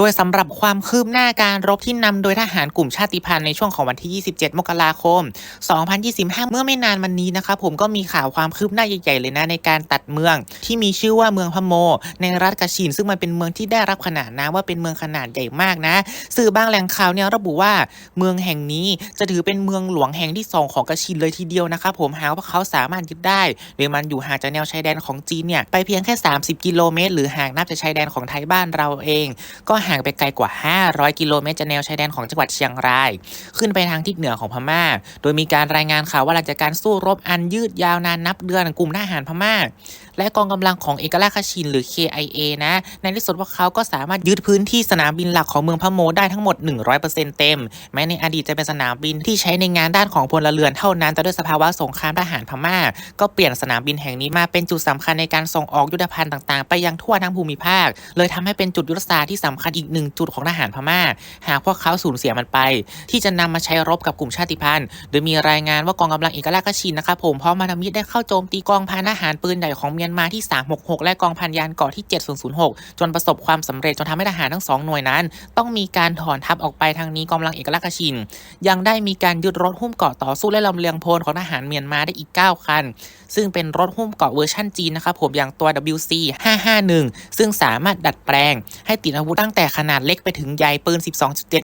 โดยสำหรับความคืบหน้าการรบที่นำโดยทหารกลุ่มชาติพันธุ์ในช่วงของวันที่ 27 มกราคม 2025 เมื่อไม่นานมานี้นะครับผมก็มีข่าวความคืบหน้าใหญ่ๆเลยนะในการตัดเมือง ที่มีชื่อว่าเมืองพะโม ในรัฐกาชิน ซึ่งมันเป็นเมืองที่ได้รับขนานนามว่าเป็นเมืองขนาดใหญ่มากนะ สื่อบางแหล่งข่าวเนี่ยระบุว่าเมืองแห่งนี้จะถือเป็นเมืองหลวงแห่งที่สองของกาชินเลยทีเดียวนะครับผมหากว่าเขาสามารถยึดได้โดยมันอยู่ห่างจากแนวชายแดนของจีนเนี่ยไปเพียงแค่ 30 กิโลเมตร หรือห่ากนับจากชายแดนของไทยบ้านเราเอง ก็หห่างไปไกลกว่า 500 กิโลเมตรจากแนวชายแดนของจังหวัดเชียงราย ขึ้นไปทางทิศเหนือของพม่า โดยมีการรายงานข่าวว่าหลังจากการสู้รบอันยืดยาวนานนับเดือนกลุ่มทหารพม่า และกองกำลังของเอกราชชินหรือ KIA นะ ในที่สุดพวกเขาก็สามารถยึดพื้นที่สนามบินหลักของเมืองพะโมได้ทั้งหมด 100%เต็ม แม้ในอดีตจะเป็นสนามบินที่ใช้ในงานด้านของพลเรือนเท่านั้น แต่ด้วยสภาวะสงครามทหารพม่า ก็เปลี่ยนสนามบินแห่งนี้มาเป็นจุดสำคัญในการส่งออกยุทธภัณฑ์ต่างๆ ไปยังทั่วทั้งภูมิภาค เลยทำให้เป็นจุดยุทธศาสตร์ที่สำคัญอีกหนึ่งจุดของทหารพม่า หากพวกเขาสูญเสียมันไป ที่จะนำมาใช้รบกับกลุ่มชาติพันธุ์ โดยมีรายงานว่ากองกำลังเอกราชคชินนะครับผมพร้อมมานามิตได้เข้าโจมตีกองพันทหารปืนใหญ่ของเมียนมาที่ 366 และกองพันยานเกาะที่ 7006 จนประสบความสำเร็จจนทำให้ทหารทั้งสองหน่วยนั้น ต้องมีการถอนทัพออกไปทางนี้กองกำลังเอกราชคชิน ยังได้มีการยึดรถหุ้มเกาะต่อสู้และลำเลียงพลของทหารเมียนมาได้อีก 9 คัน ซึ่งเป็นรถหุ้มเกาะเวอร์ชั่นจีนนะครับผมอย่างตัว WC 551ซึ่งสามารถดัดแปลง ให้ติดอาวุธตั้งแต่ขนาดเล็กไปถึงใหญ่ปืน 12.7